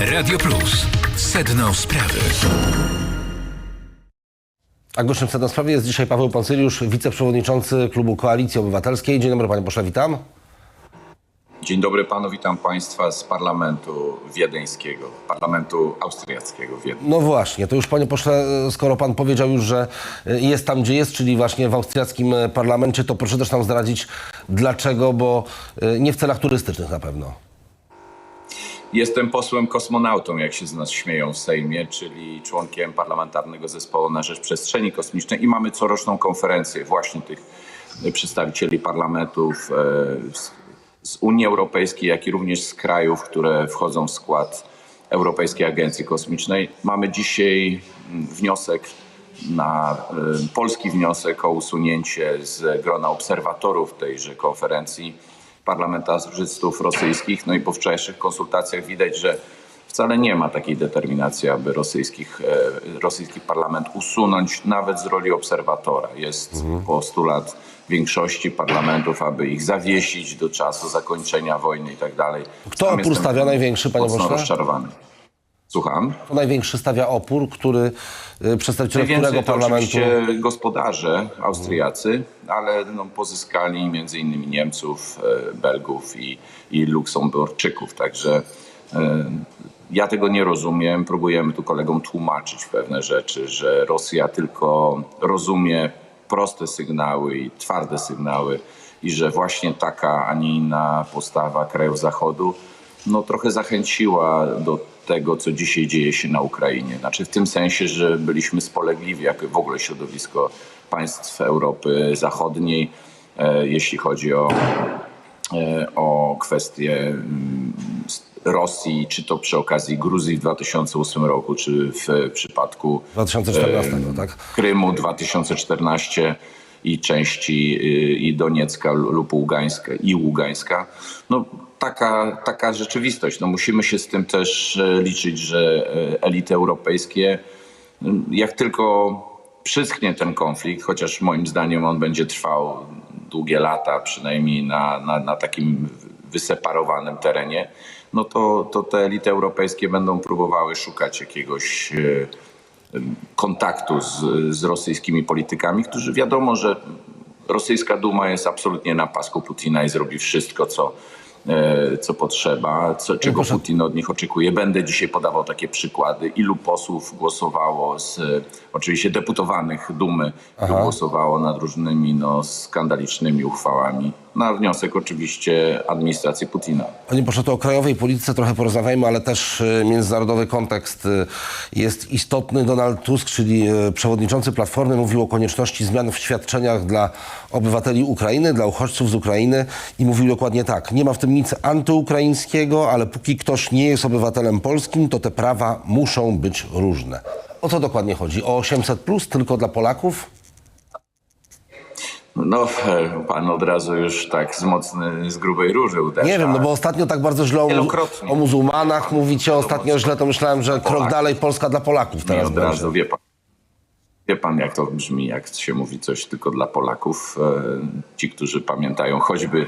Radio Plus. Sedno sprawy. A gościem w tej sprawie jest dzisiaj Paweł Poncyliusz, wiceprzewodniczący Klubu Koalicji Obywatelskiej. Dzień dobry panie pośle, witam. Dzień dobry panu, witam państwa z parlamentu wiedeńskiego, parlamentu austriackiego w Wiedniu. No właśnie, to już panie pośle, skoro pan powiedział już, że jest tam gdzie jest, czyli właśnie w austriackim parlamencie, to proszę też nam zdradzić dlaczego, bo nie w celach turystycznych na pewno. Jestem posłem kosmonautą, jak się z nas śmieją w Sejmie, czyli członkiem parlamentarnego zespołu na rzecz przestrzeni kosmicznej i mamy coroczną konferencję właśnie tych przedstawicieli parlamentów e, z, Unii Europejskiej, jak i również z krajów, które wchodzą w skład Europejskiej Agencji Kosmicznej. Mamy dzisiaj wniosek na e, polski wniosek o usunięcie z grona obserwatorów tejże konferencji parlamentarzystów rosyjskich. No i po wczorajszych konsultacjach widać, że wcale nie ma takiej determinacji, aby rosyjskich, e, rosyjski parlament usunąć nawet z roli obserwatora. Jest postulat większości parlamentów, aby ich zawiesić do czasu zakończenia wojny i tak dalej. Kto opór stawia największy, panie pośle? rozczarowany. Słucham? To największy stawia opór, który y, przedstawiciele którego to parlamentu... oczywiście gospodarze austriacy, ale no, pozyskali między innymi Niemców, e, Belgów i, i Luksemburczyków. Także e, ja tego nie rozumiem. Próbujemy tu kolegom tłumaczyć pewne rzeczy, że Rosja tylko rozumie proste sygnały i twarde sygnały i że właśnie taka, a nie inna postawa krajów Zachodu no, trochę zachęciła do tego, co dzisiaj dzieje się na Ukrainie. Znaczy w tym sensie, że byliśmy spolegliwi, jak w ogóle środowisko państw Europy Zachodniej, e, jeśli chodzi o, e, o kwestie mm, Rosji, czy to przy okazji Gruzji w 2008 roku, czy w przypadku 2014, tak? Krymu 2014 i części y, i Doniecka lub Ługańska i Ługańska. No, taka, taka rzeczywistość. No, musimy się z tym też e, liczyć, że e, elity europejskie, jak tylko przyschnie ten konflikt, chociaż moim zdaniem on będzie trwał długie lata, przynajmniej na, na, na takim wyseparowanym terenie, no to, to te elity europejskie będą próbowały szukać jakiegoś e, kontaktu z, z rosyjskimi politykami, którzy wiadomo, że rosyjska Duma jest absolutnie na pasku Putina i zrobi wszystko, co, co potrzeba, co, czego Putin od nich oczekuje. Będę dzisiaj podawał takie przykłady. Ilu posłów głosowało z e, oczywiście deputowanych Dumy, głosowało nad różnymi no, skandalicznymi uchwałami na wniosek oczywiście administracji Putina. Panie pośle, to o krajowej polityce trochę porozmawiajmy, ale też y, międzynarodowy kontekst y, jest istotny. Donald Tusk, czyli y, przewodniczący Platformy, mówił o konieczności zmian w świadczeniach dla obywateli Ukrainy, dla uchodźców z Ukrainy i mówił dokładnie tak. Nie ma w tym nic antyukraińskiego, ale póki ktoś nie jest obywatelem polskim, to te prawa muszą być różne. O co dokładnie chodzi? O 800 plus tylko dla Polaków? No, pan od razu już tak z mocny, z grubej róży uderza. Nie wiem, no bo ostatnio tak bardzo źle o, o muzułmanach mówicie, ostatnio źle to myślałem, że krok dalej Polska dla Polaków Nie teraz od będzie. razu, wie pan. Wie pan, jak to brzmi, jak się mówi coś tylko dla Polaków. E, Ci, którzy pamiętają choćby y,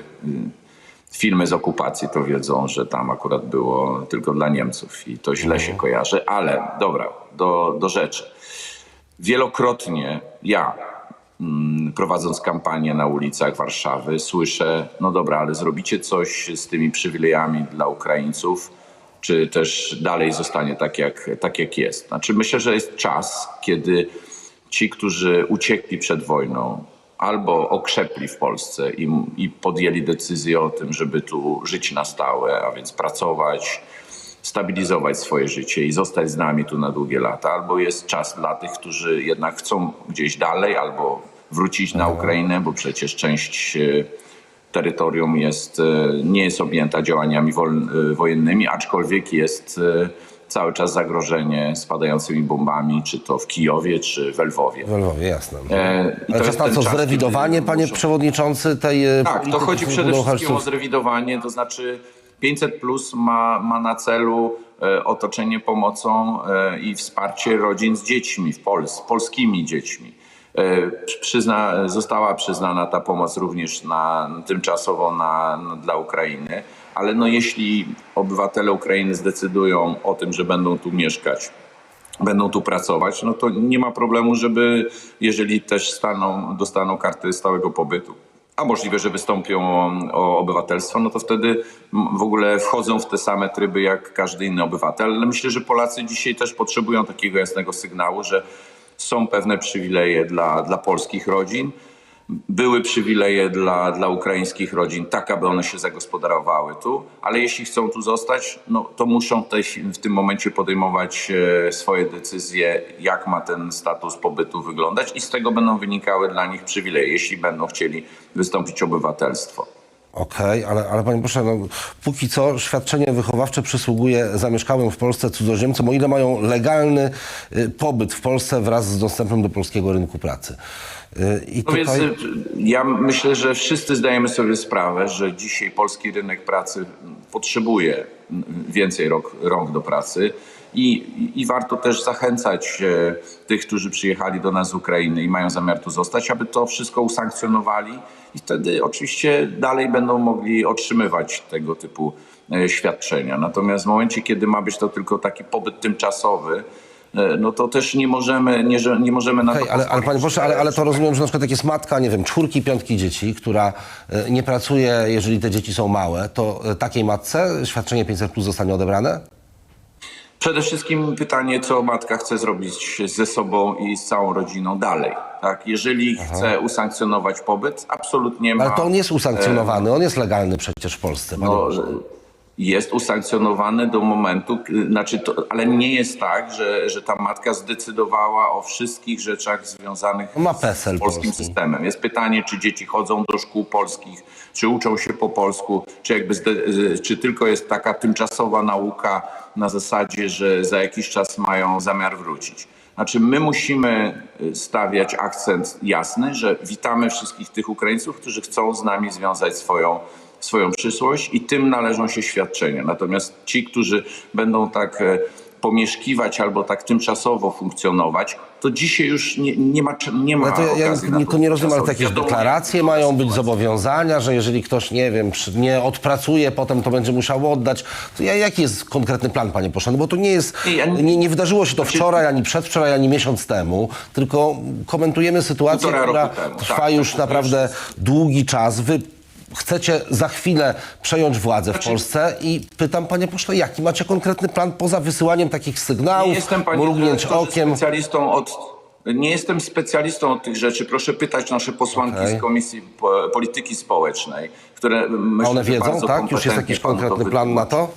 filmy z okupacji, to wiedzą, że tam akurat było tylko dla Niemców i to źle się kojarzy. Ale dobra, do, do rzeczy. Wielokrotnie ja, prowadząc kampanię na ulicach Warszawy, słyszę, no dobra, ale zrobicie coś z tymi przywilejami dla Ukraińców, czy też dalej zostanie tak jak, tak, jak jest. Znaczy myślę, że jest czas, kiedy ci, którzy uciekli przed wojną, albo okrzepli w Polsce i, i podjęli decyzję o tym, żeby tu żyć na stałe, a więc pracować, stabilizować swoje życie i zostać z nami tu na długie lata, albo jest czas dla tych, którzy jednak chcą gdzieś dalej, albo wrócić na Ukrainę, bo przecież część e, terytorium jest, e, nie jest objęta działaniami e, wojennymi, aczkolwiek jest cały czas zagrożenie spadającymi bombami, czy to w Kijowie, czy w Lwowie. W Lwowie, jasne. E, Ale to jest na ten co, czas, zrewidowanie, kiedy panie przewodniczący, tej tak, to chodzi przede wszystkim o zrewidowanie, to znaczy 500 plus ma, ma na celu e, otoczenie pomocą e, i wsparcie rodzin z dziećmi w Pol z polskimi dziećmi. E, przyzna, została przyznana ta pomoc również na, tymczasowo na, na, dla Ukrainy, ale no jeśli obywatele Ukrainy zdecydują o tym, że będą tu mieszkać, będą tu pracować, no to nie ma problemu, żeby jeżeli też staną, dostaną karty stałego pobytu, a możliwe, że wystąpią o, o obywatelstwo, no to wtedy w ogóle wchodzą w te same tryby jak każdy inny obywatel. Ale myślę, że Polacy dzisiaj też potrzebują takiego jasnego sygnału, że są pewne przywileje dla, dla polskich rodzin. Były przywileje dla, dla ukraińskich rodzin, tak aby one się zagospodarowały tu, ale jeśli chcą tu zostać, no, to muszą też w tym momencie podejmować e, swoje decyzje, jak ma ten status pobytu wyglądać i z tego będą wynikały dla nich przywileje, jeśli będą chcieli wystąpić obywatelstwo. Okej, ale, ale panie proszę, no, póki co świadczenie wychowawcze przysługuje zamieszkałym w Polsce cudzoziemcom, o ile mają legalny y, pobyt w Polsce wraz z dostępem do polskiego rynku pracy. Y, I No więc tutaj... y, ja myślę, że wszyscy zdajemy sobie sprawę, że dzisiaj polski rynek pracy potrzebuje więcej rok, rąk do pracy i, i warto też zachęcać e, tych, którzy przyjechali do nas z Ukrainy i mają zamiar tu zostać, aby to wszystko usankcjonowali i wtedy oczywiście dalej będą mogli otrzymywać tego typu e, świadczenia. Natomiast w momencie, kiedy ma być to tylko taki pobyt tymczasowy, e, no to też nie możemy, nie, nie możemy na Okej, to ale, ale panie proszę, ale, ale to rozumiem, że na przykład jak jest matka, nie wiem, czwórki, piątki dzieci, która nie pracuje, jeżeli te dzieci są małe, to takiej matce świadczenie 500 plus zostanie odebrane? Przede wszystkim pytanie, co matka chce zrobić ze sobą i z całą rodziną dalej. Tak? Jeżeli chce usankcjonować pobyt, absolutnie ma. Ale to on jest usankcjonowany, on jest legalny przecież w Polsce. No. Jest usankcjonowany do momentu, znaczy to, ale nie jest tak, że, że ta matka zdecydowała o wszystkich rzeczach związanych Ma PESEL z polskim polski. systemem. Jest pytanie, czy dzieci chodzą do szkół polskich, czy uczą się po polsku, czy, jakby czy tylko jest taka tymczasowa nauka na zasadzie, że za jakiś czas mają zamiar wrócić. Znaczy, my musimy y, stawiać akcent jasny, że witamy wszystkich tych Ukraińców, którzy chcą z nami związać swoją, swoją przyszłość i tym należą się świadczenia. Natomiast ci, którzy będą tak e, pomieszkiwać albo tak tymczasowo funkcjonować, to dzisiaj już nie, nie ma, nie ma Ale to ja, nie, to nie rozumiem, ale Wiadomo, deklaracje mają być, zobowiązania, że jeżeli ktoś, nie wiem, nie odpracuje, potem to będzie musiał oddać. To ja, jaki jest konkretny plan, panie pośle? No bo to nie jest, Nie, nie- wydarzyło się to Znaczy- wczoraj, ani przedwczoraj, ani miesiąc temu, tylko komentujemy sytuację, która trwa tak, już tak, naprawdę długi czas. Wy chcecie za chwilę przejąć władzę w Znaczy- Polsce i pytam, panie pośle, jaki macie konkretny plan poza wysyłaniem takich sygnałów, Nie jestem panie mrugnięć okiem? specjalistą od. Nie jestem specjalistą od tych rzeczy. Proszę pytać nasze posłanki Okej. z Komisji Po- Polityki Społecznej, które myślę, A one wiedzą, tak? Już jest jakiś konkretny plan na to?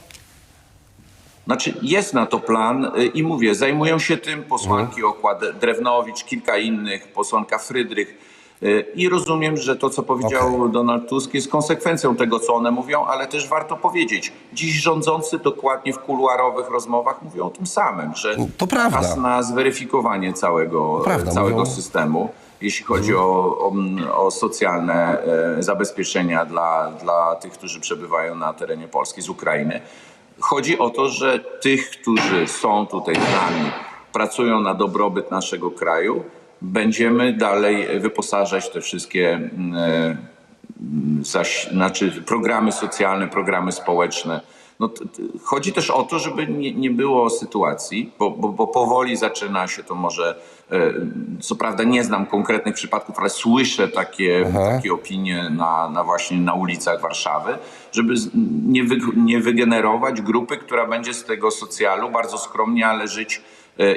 Znaczy jest na to plan y, i mówię, zajmują się tym posłanki Mhm. Okład Drewnowicz, kilka innych, posłanka Frydrych. Y, I rozumiem, że to, co powiedział Donald Tusk, jest konsekwencją tego, co one mówią, ale też warto powiedzieć, dziś rządzący dokładnie w kuluarowych rozmowach mówią o tym samym, że To prawda. czas na zweryfikowanie całego, prawda, całego mówią- systemu, jeśli chodzi o, o, o socjalne e, zabezpieczenia dla, dla tych, którzy przebywają na terenie Polski z Ukrainy. Chodzi o to, że tych, którzy są tutaj z nami, pracują na dobrobyt naszego kraju, będziemy dalej wyposażać te wszystkie mm, e, zaś, znaczy programy socjalne, programy społeczne. No, chodzi też o to, żeby nie, nie było sytuacji, bo, bo, bo powoli zaczyna się to może, e, co prawda nie znam konkretnych przypadków, ale słyszę takie, takie opinie na, na właśnie na ulicach Warszawy, żeby nie, wy, nie wygenerować grupy, która będzie z tego socjalu bardzo skromnie, ale żyć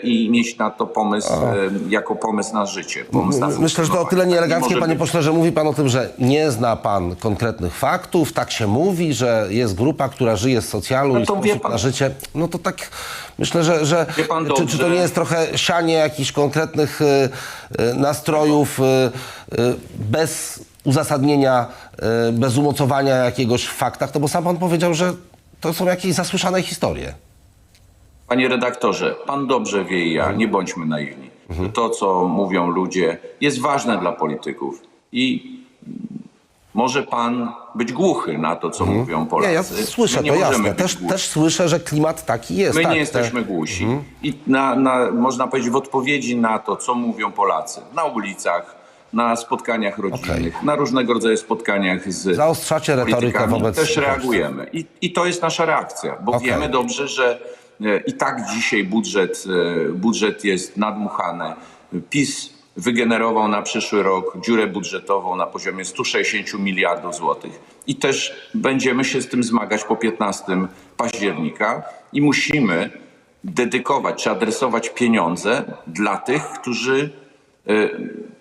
i mieć na to pomysł e, jako pomysł na życie. Pomysł na Myślę, że to o tyle nieeleganckie, Nie panie być. pośle, że mówi pan o tym, że nie zna pan konkretnych faktów, tak się mówi, że jest grupa, która żyje z socjalu No i wie sposób pan- na życie. No to tak myślę, że, że czy, czy to nie jest trochę sianie jakichś konkretnych y, nastrojów bez uzasadnienia, bez umocowania jakiegoś w faktach, no bo sam pan powiedział, że to są jakieś zasłyszane historie. Panie redaktorze, pan dobrze wie i ja, nie bądźmy naiwni. To, co mówią ludzie, jest ważne dla polityków. I może pan być głuchy na to, co mówią Polacy. Nie, ja słyszę nie to jasne. Też, też słyszę, że klimat taki jest. My tak, nie te- jesteśmy głusi. I na, na, można powiedzieć, w odpowiedzi na to, co mówią Polacy na ulicach, na spotkaniach rodzinnych, na różnego rodzaju spotkaniach z Zaostrzacie retorykę wobec Też reagujemy. I, I to jest nasza reakcja, bo Okej. wiemy dobrze, że i tak dzisiaj budżet, e, budżet jest nadmuchany. PiS wygenerował na przyszły rok dziurę budżetową na poziomie 160 miliardów złotych i też będziemy się z tym zmagać po 15 października i musimy dedykować czy adresować pieniądze dla tych, którzy e,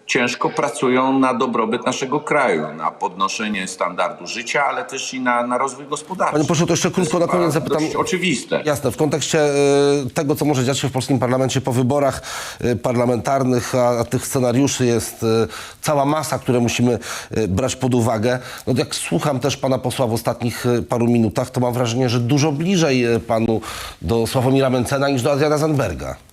ciężko pracują na dobrobyt naszego kraju, na podnoszenie standardu życia, ale też i na, na rozwój gospodarczy. Panie pośle, to jeszcze krótko na koniec zapytam. oczywiste. Jasne, w kontekście e, tego, co może dziać się w polskim parlamencie po wyborach e, parlamentarnych, a, tych scenariuszy jest e, cała masa, które musimy brać pod uwagę. No, jak słucham też pana posła w ostatnich paru minutach, to mam wrażenie, że dużo bliżej panu do Sławomira Mencena niż do Adriana Zandberga.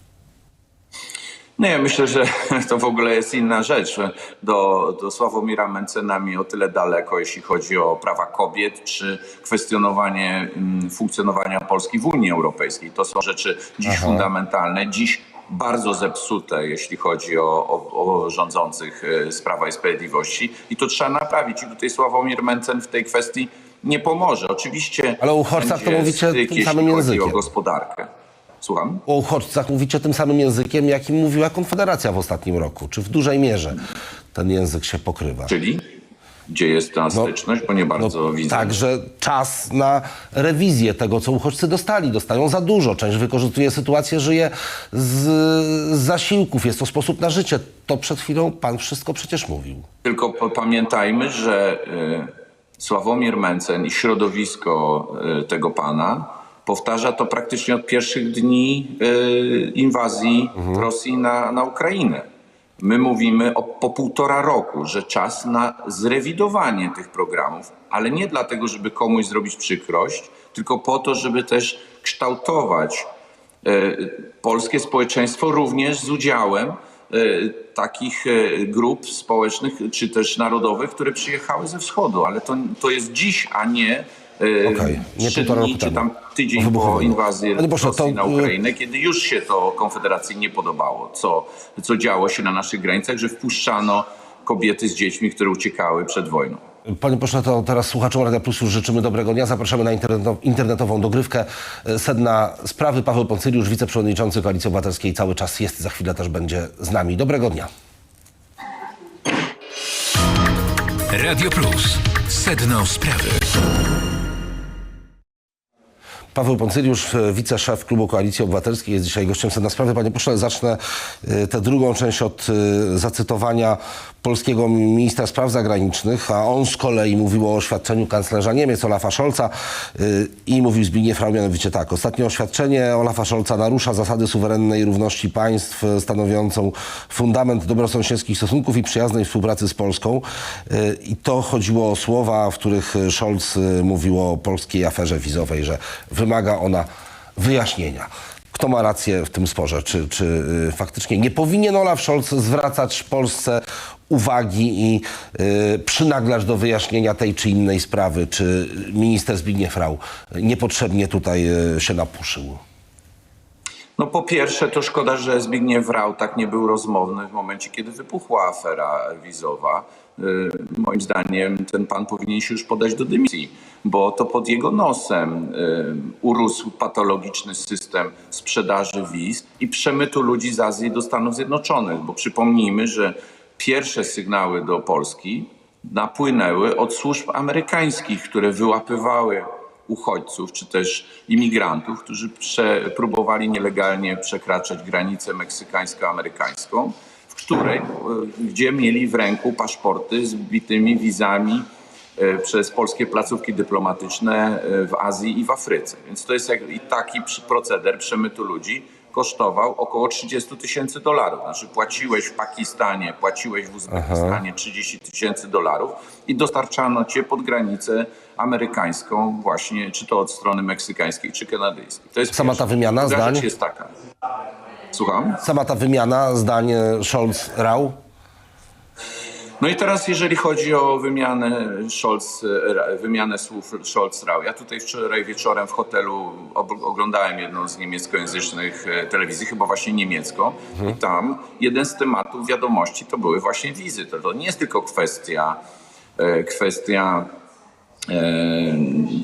Nie, ja myślę, że to w ogóle jest inna rzecz. Do, do Sławomira Mencena mi o tyle daleko, jeśli chodzi o prawa kobiet, czy kwestionowanie mm, funkcjonowania Polski w Unii Europejskiej. To są rzeczy dziś fundamentalne, dziś bardzo zepsute, jeśli chodzi o, o, o rządzących e, z Prawa i Sprawiedliwości. I to trzeba naprawić. I tutaj Sławomir Mencen w tej kwestii nie pomoże. Oczywiście Ale o uchodźcach to mówicie styk, tym jeśli samym chodzi językiem. o gospodarkę. Słucham? O uchodźcach mówicie tym samym językiem, jakim mówiła Konfederacja w ostatnim roku. Czy w dużej mierze ten język się pokrywa? Czyli gdzie jest ta styczność, bo nie bardzo widzę. Także czas na rewizję tego, co uchodźcy dostali. Dostają za dużo. Część wykorzystuje sytuację, żyje z, z zasiłków. Jest to sposób na życie. To przed chwilą pan wszystko przecież mówił. Tylko pamiętajmy, że y, Sławomir Mencen i środowisko y, tego pana powtarza to praktycznie od pierwszych dni y, inwazji Rosji na, na Ukrainę. My mówimy o, po półtora roku, że czas na zrewidowanie tych programów, ale nie dlatego, żeby komuś zrobić przykrość, tylko po to, żeby też kształtować e, polskie społeczeństwo również z udziałem e, takich e, grup społecznych czy też narodowych, które przyjechały ze wschodu, ale to, to jest dziś, a nie e, Okej, nie półtora roku czy temu. Tydzień po inwazji pośle, Rosji to, na y- Ukrainę, kiedy już się to Konfederacji nie podobało, co, co działo się na naszych granicach, że wpuszczano kobiety z dziećmi, które uciekały przed wojną. Panie pośle, to teraz słuchaczom Radia Plus już życzymy dobrego dnia. Zapraszamy na interneto- internetową dogrywkę. E, Sedna sprawy. Paweł Poncyliusz, wiceprzewodniczący Koalicji Obywatelskiej, cały czas jest, za chwilę też będzie z nami. Dobrego dnia. Radio Plus. Sedno sprawy. Paweł Poncyliusz, e, wiceszef Klubu Koalicji Obywatelskiej, jest dzisiaj gościem Sedna Sprawy. Panie pośle, zacznę e, tę drugą część od e, zacytowania polskiego ministra spraw zagranicznych, a on z kolei mówił o oświadczeniu kanclerza Niemiec Olafa Scholza i mówił Zbigniew Rau mianowicie tak. Ostatnie oświadczenie Olafa Scholza narusza zasady suwerennej równości państw stanowiącą fundament dobrosąsiedzkich stosunków i przyjaznej współpracy z Polską. I to chodziło o słowa, w których Scholz mówił o polskiej aferze wizowej, że wymaga ona wyjaśnienia. Kto ma rację w tym sporze? Czy, czy y, faktycznie nie powinien Olaf Scholz zwracać Polsce uwagi i y, przynaglać do wyjaśnienia tej czy innej sprawy? Czy minister Zbigniew Rau niepotrzebnie tutaj y, się napuszył? No po pierwsze, to szkoda, że Zbigniew Rau tak nie był rozmowny w momencie, kiedy wybuchła afera wizowa. Y, Moim zdaniem ten pan powinien się już podać do dymisji, bo to pod jego nosem y, urósł patologiczny system sprzedaży wiz i przemytu ludzi z Azji do Stanów Zjednoczonych, bo przypomnijmy, że pierwsze sygnały do Polski napłynęły od służb amerykańskich, które wyłapywały uchodźców czy też imigrantów, którzy próbowali nielegalnie przekraczać granicę meksykańsko-amerykańską, której, e, gdzie mieli w ręku paszporty z bitymi wizami e, przez polskie placówki dyplomatyczne e, w Azji i w Afryce. Więc to jest jak, i taki proceder przemytu ludzi kosztował około 30 tysięcy dolarów. Znaczy płaciłeś w Pakistanie, płaciłeś w Uzbekistanie 30 tysięcy dolarów i dostarczano cię pod granicę amerykańską właśnie, czy to od strony meksykańskiej, czy kanadyjskiej. To jest Sama pierwsze. ta wymiana Druga zdań? jest taka. Słucham? Sama ta wymiana, zdanie Scholz-Rau? No i teraz jeżeli chodzi o wymianę Scholz, e, wymianę słów Scholz-Rau. Ja tutaj wczoraj wieczorem w hotelu oglądałem jedną z niemieckojęzycznych e, telewizji, chyba właśnie niemiecką. I tam jeden z tematów wiadomości to były właśnie wizy. To, to nie jest tylko kwestia, e, kwestia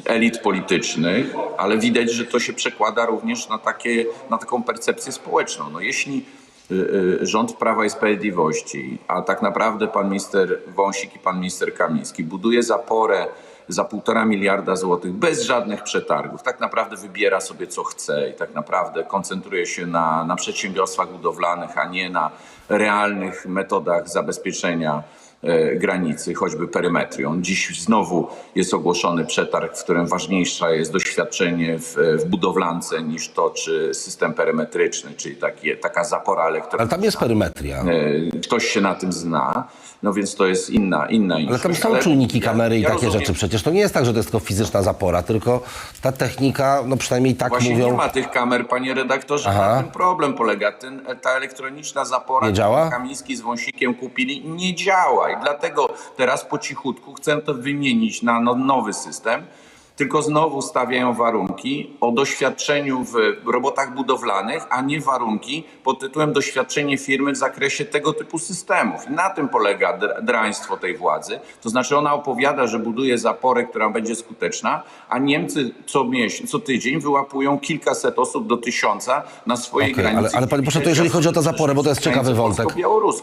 elit politycznych, ale widać, że to się przekłada również na, takie, na taką percepcję społeczną. No jeśli y, y, rząd Prawa i Sprawiedliwości, a tak naprawdę pan minister Wąsik i pan minister Kamiński buduje zaporę za półtora miliarda złotych bez żadnych przetargów, tak naprawdę wybiera sobie co chce i tak naprawdę koncentruje się na, na przedsiębiorstwach budowlanych, a nie na realnych metodach zabezpieczenia e, granicy, choćby perymetrią. Dziś znowu jest ogłoszony przetarg, w którym ważniejsze jest doświadczenie w, w budowlance niż to, czy system perymetryczny, czyli takie, taka zapora Ale elektroniczna. tam jest perymetria. E, Ktoś się na tym zna, no więc to jest inna, inna Ale tam są czujniki, kamery i ja takie rozumiem. rzeczy. Przecież to nie jest tak, że to jest tylko fizyczna zapora, tylko ta technika, no przynajmniej tak Właśnie mówią. nie ma tych kamer, panie redaktorze. Aha. Na tym problem polega. Ten, ta elektroniczna zapora, Nie działa? Kamiński z Wąsikiem kupili, nie działa. Dlatego teraz po cichutku chcę to wymienić na no, nowy system. Tylko znowu stawiają warunki o doświadczeniu w robotach budowlanych, a nie warunki pod tytułem doświadczenie firmy w zakresie tego typu systemów. I na tym polega dr- draństwo tej władzy. To znaczy ona opowiada, że buduje zaporę, która będzie skuteczna, a Niemcy co miesiąc, co tydzień wyłapują kilkaset osób do tysiąca na swojej Okej, granicy. ale, ale panie pośle, to jeżeli chodzi o tę zaporę, bo to jest ciekawy wątek,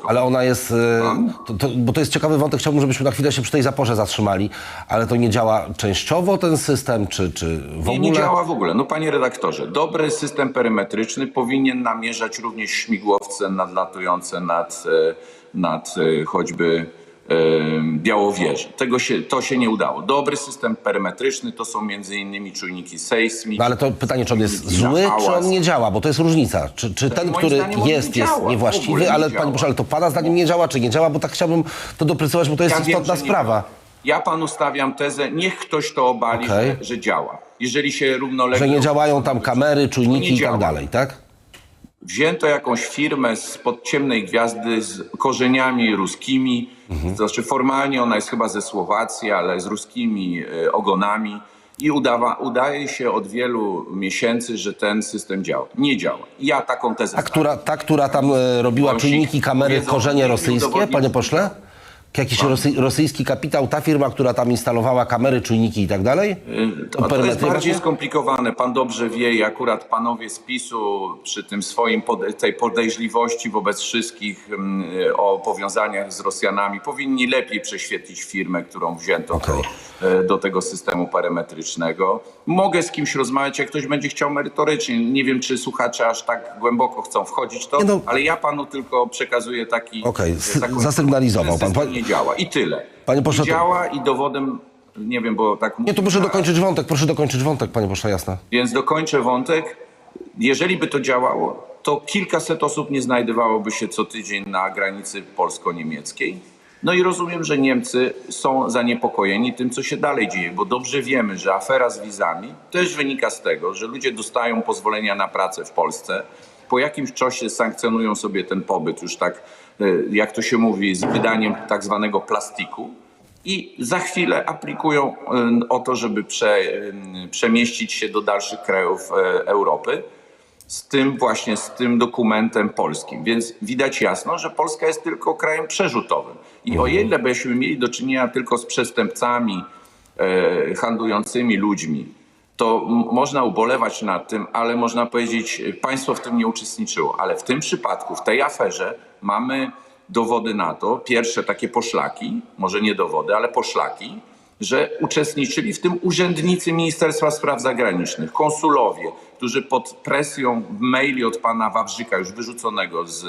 ale ona jest, e, to, to, bo to jest ciekawy wątek, chciałbym, żebyśmy na chwilę się przy tej zaporze zatrzymali, ale to nie działa częściowo ten system, czy, czy w Nie, ogóle? nie działa w ogóle. No panie redaktorze, dobry system perymetryczny powinien namierzać również śmigłowce nadlatujące nad, e, nad e, choćby e, Białowieżę. Tego się, to się nie udało. Dobry system perymetryczny to są między innymi czujniki sejsmik. No ale to pytanie, czy on jest zły, czy on nie działa, bo to jest różnica. Czy, czy ten, moim który on nie jest, jest działa, niewłaściwy, nie ale działa. panie pośle, ale to pana zdaniem nie działa, czy nie działa, bo tak chciałbym to doprecyzować, bo to jest Ja wiem, istotna nie sprawa. działa. Ja panu stawiam tezę, niech ktoś to obali, Okej. że, że działa. Jeżeli się równolegle... Że nie działają tam kamery, czujniki i tak dalej, tak? Wzięto jakąś firmę spod ciemnej gwiazdy z korzeniami ruskimi. Mhm. To znaczy formalnie ona jest chyba ze Słowacji, ale z ruskimi e, ogonami. I udawa, udaje się od wielu miesięcy, że ten system działa. Nie działa. Ja taką tezę Ta, która, ta, która tam e, robiła Wąsik, czujniki, kamery, powiedzą, korzenie nie rosyjskie, panie pośle? Jakiś rosy, rosyjski kapitał, ta firma, która tam instalowała kamery, czujniki i tak dalej? To, to jest bardziej skomplikowane. Pan dobrze wie i akurat panowie z PiSu przy tym swoim pode, tej podejrzliwości wobec wszystkich mm, o powiązaniach z Rosjanami powinni lepiej prześwietlić firmę, którą wzięto Okej. do, e, do tego systemu parametrycznego. Mogę z kimś rozmawiać, jak ktoś będzie chciał merytorycznie. Nie wiem, czy słuchacze aż tak głęboko chcą wchodzić to, no. ale ja panu tylko przekazuję taki... Okej, taką- zasygnalizował pan. Działa i tyle. Panie pośle, to- działa i dowodem... Nie wiem, bo tak Nie, to proszę dokończyć wątek, proszę dokończyć wątek, panie pośle, jasne. więc dokończę wątek. Jeżeli by to działało, to kilkaset osób nie znajdowałoby się co tydzień na granicy polsko-niemieckiej. No i rozumiem, że Niemcy są zaniepokojeni tym, co się dalej dzieje, bo dobrze wiemy, że afera z wizami też wynika z tego, że ludzie dostają pozwolenia na pracę w Polsce. Po jakimś czasie sankcjonują sobie ten pobyt, już tak, jak to się mówi, z wydaniem tak zwanego plastiku i za chwilę aplikują y, o to, żeby prze, y, przemieścić się do dalszych krajów Europy z tym właśnie, z tym dokumentem polskim. Więc widać jasno, że Polska jest tylko krajem przerzutowym. I o ile byśmy mieli do czynienia tylko z przestępcami handlującymi ludźmi, to można ubolewać nad tym, ale można powiedzieć, y, państwo w tym nie uczestniczyło. Ale w tym przypadku, w tej aferze mamy dowody na to, pierwsze takie poszlaki, może nie dowody, ale poszlaki, że uczestniczyli w tym urzędnicy Ministerstwa Spraw Zagranicznych, konsulowie, którzy pod presją maili od pana Wawrzyka, już wyrzuconego z,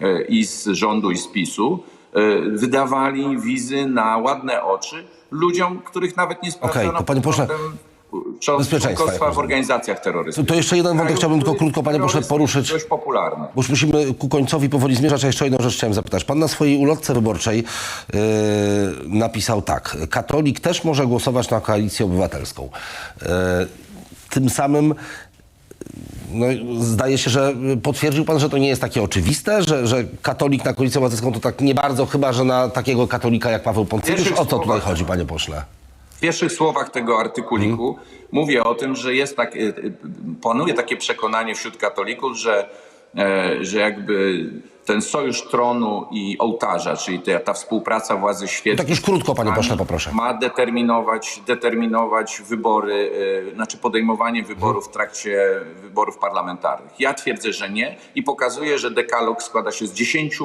e, i z rządu, i z PiSu, e, wydawali wizy na ładne oczy ludziom, których nawet nie sprawdzono to panie pośle, członkostwa w organizacjach terrorystycznych. To- to jeszcze jeden wątek Kraju, chciałbym tylko krótko, panie jest poruszyć. Dość popularny. Bo już musimy ku końcowi powoli zmierzać, a jeszcze jedną rzecz chciałem zapytać. Pan na swojej ulotce wyborczej yy, napisał tak. Katolik też może głosować na koalicję obywatelską. Yy, tym samym No, zdaje się, że potwierdził pan, że to nie jest takie oczywiste, że, że katolik na koalicję obywatelską to tak nie bardzo, chyba że na takiego katolika jak Paweł. Pierwszych O co tutaj chodzi, panie pośle? W pierwszych słowach tego artykuliku mówię o tym, że jest tak, y, y, panuje takie przekonanie wśród katolików, że, e, że jakby ten sojusz tronu i ołtarza, czyli ta, ta współpraca władzy świeckiej. Tak już krótko, panie pośle, poproszę. Ma determinować, determinować wybory, e, znaczy podejmowanie wyborów w trakcie wyborów parlamentarnych. Ja twierdzę, że nie i pokazuję, że dekalog składa się z 10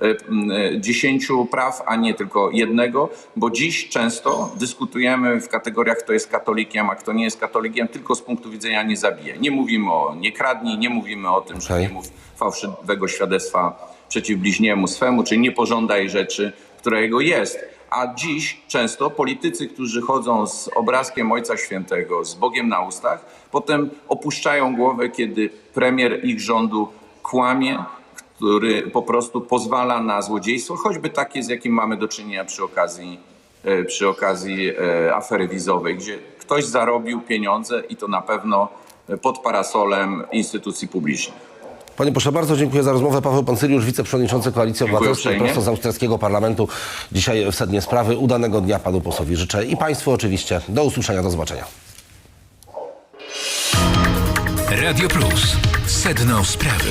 m, e, 10 praw, a nie tylko jednego, bo dziś często dyskutujemy w kategoriach, kto jest katolikiem, a kto nie jest katolikiem, tylko z punktu widzenia nie zabije. Nie mówimy o nie kradnij, nie mówimy o tym, że Okej. nie mów fałszywego świadectwa przeciw bliźniemu swemu, czy nie pożądaj rzeczy, która jego jest. A dziś często politycy, którzy chodzą z obrazkiem Ojca Świętego, z Bogiem na ustach, potem opuszczają głowę, kiedy premier ich rządu kłamie, który po prostu pozwala na złodziejstwo, choćby takie, z jakim mamy do czynienia przy okazji, e, przy okazji e, afery wizowej, gdzie ktoś zarobił pieniądze i to na pewno pod parasolem instytucji publicznych. Panie pośle, bardzo dziękuję za rozmowę. Paweł Poncyliusz, wiceprzewodniczący Koalicji Obywatelskiej, prosto z austriackiego parlamentu. Dzisiaj w sednie sprawy. Udanego dnia panu posłowi życzę i państwu oczywiście. Do usłyszenia, do zobaczenia. Radio Plus. Sedno sprawy.